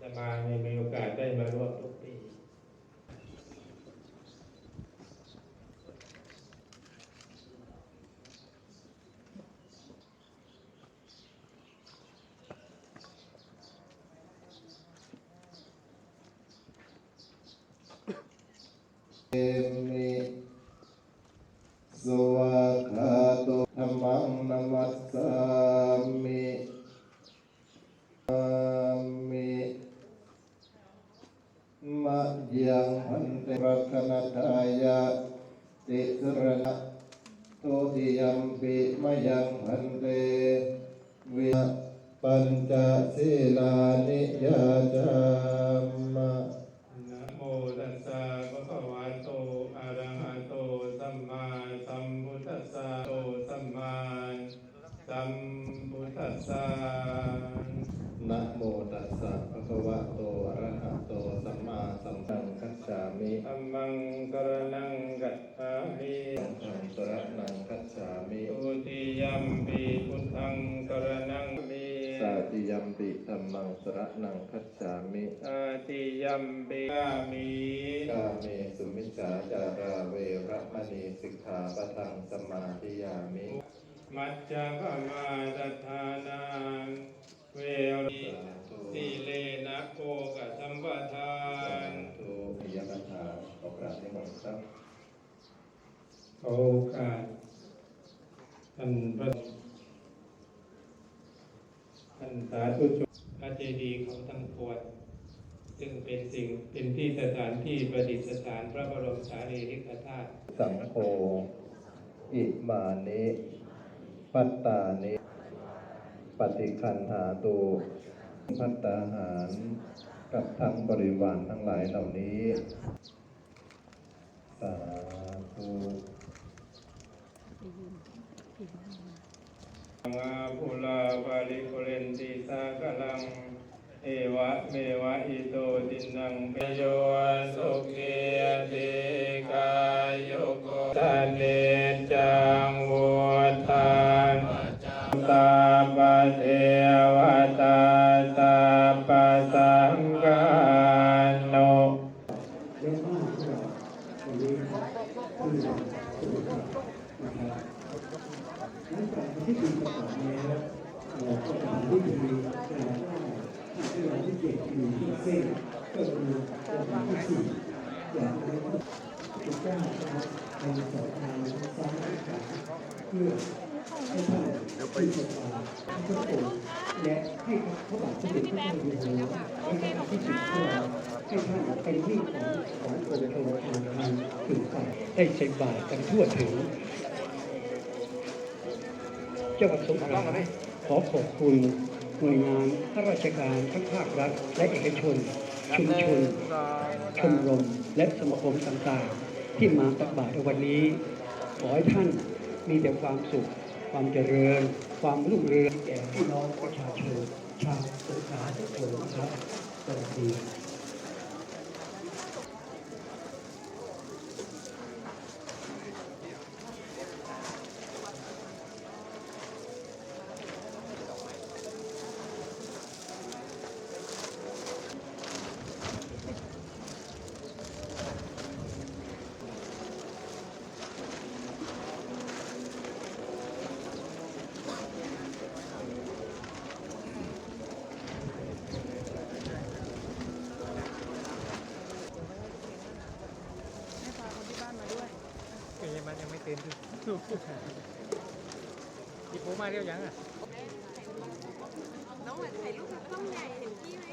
จะมาไม่มีโอกาสได้มาร่วมทุกปีเอมิสวากขาโตธรรมังนัมมัสสามิอามิมะยังพันเตรักนัทายะ ติสรณะโตติยัมปิมะยังหันเตวิปัญจศีลานิยาจามะ นะโมตัสสะภะคะวะโต อะระหะโต สัมมาสัมพุทธัสสะโต สัมมาสัมพุทธัสสะ นะโมตัสสะภะคะวะโต อะระหะโต สัมมาสัมพุทธังคัจฉามิธัมมังกรณังกัจฉามิสังฆังสรณังคัจฉามิตุติยัมปิพุทธังกรณังมิสาติยัมปิธัมมังสรณังคัจฉามิอาติยัมปิกามิกาเมสุมิจฉาจาราเวระมณีสิกขาปะทังสมาธิยามิมัจจปมาตทานังเวริสีเลนะโภกสัมปทาน ทุปิยมัทธาขอกราบนิมนต์ครับ ขอโอกาสท่านพระท่านสาธุชนพระเจดีย์ของทั้งปวงซึ่งเป็นสิ่งเป็นที่สถานที่ประดิษฐานพระบรมสารีริกธาตุสังโฆอิมานิปัตตานิปฏิคันหาตูพัตตาหาร กับทั้งบริวารทั้งหลายเหล่านี้ สาธุ มาภูลาบาลิโกเรนติสากลัง เอวะเมวะอิโตตินังเปโยสุขียติกายโยโกทะเนจังวุฒานตาปเทวตาตาปสังกาโนเยอะมากเลยวันนี้ นะครับหลังจากที่ปีประกอบแล้วเราก็ทำพิธีกล่าวว่าที่เราที่เจ็ดอยู่ที่เส้นก็คือวันที่สี่อย่างนั้นพระเจ้านะครับในสองทางซ้ายและขวาเพื่อให้ท่านเป็นสบายทุกคนและให้พระบาทสมเด็จพระเจ้าอยู่หัวและพระบาทที่สิบของเราให้ท่านเป็นที่ของของกรมชลประทานถึงฝั่งได้ใช้บาตรกันทั่วถึง จังหวัดสงขลาขอขอบคุณหน่วยงานข้าราชการทั้งภาครัฐ และเอกชน ชุมชน ชมรม และสมาคมต่างๆ ที่มาตักบาตรในวันนี้ ขอให้ท่านมีแต่ความสุข ความเจริญ ความรุ่งเรืองแก่พี่น้องประชาชนชาวสงขลาทุกคนนะครับสวัสดีันยังไม่เต็มที่ที่ผมมาเรียวยังอะ น้องเหมืถ่ายรูปกล้องใหญ่เห็นพี่ไหม